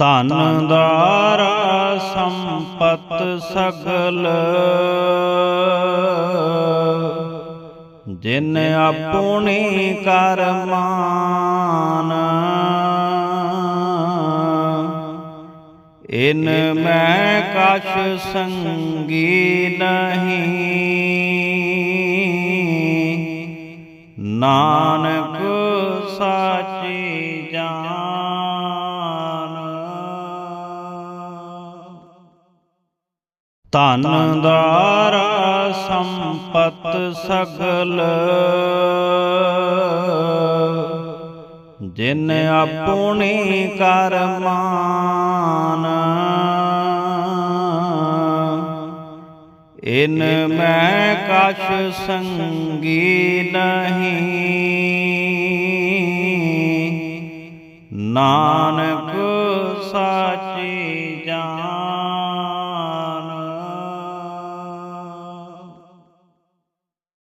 ਧਨ ਦਾਰਾ ਸੰਪਤ ਸਗਲ। ਜਿਨ ਆਪਣੀ ਕਰਮਾਨ ਇਨ ਮੈਂ ਕਛ ਸੰਗੀ ਨਹੀਂ। ਨਾਨਕ ਸਾਚੀ ਧਨ ਦਾਰਾ ਸੰਪਤ ਸਗਲ। ਜਿਨ ਆਪਣੀ ਕਰਮਾਨ। ਇਨ ਮੈਂ ਕਛ ਸੰਗੀ ਨਹੀਂ। ਨਾਨਕ ਸਾਚੀ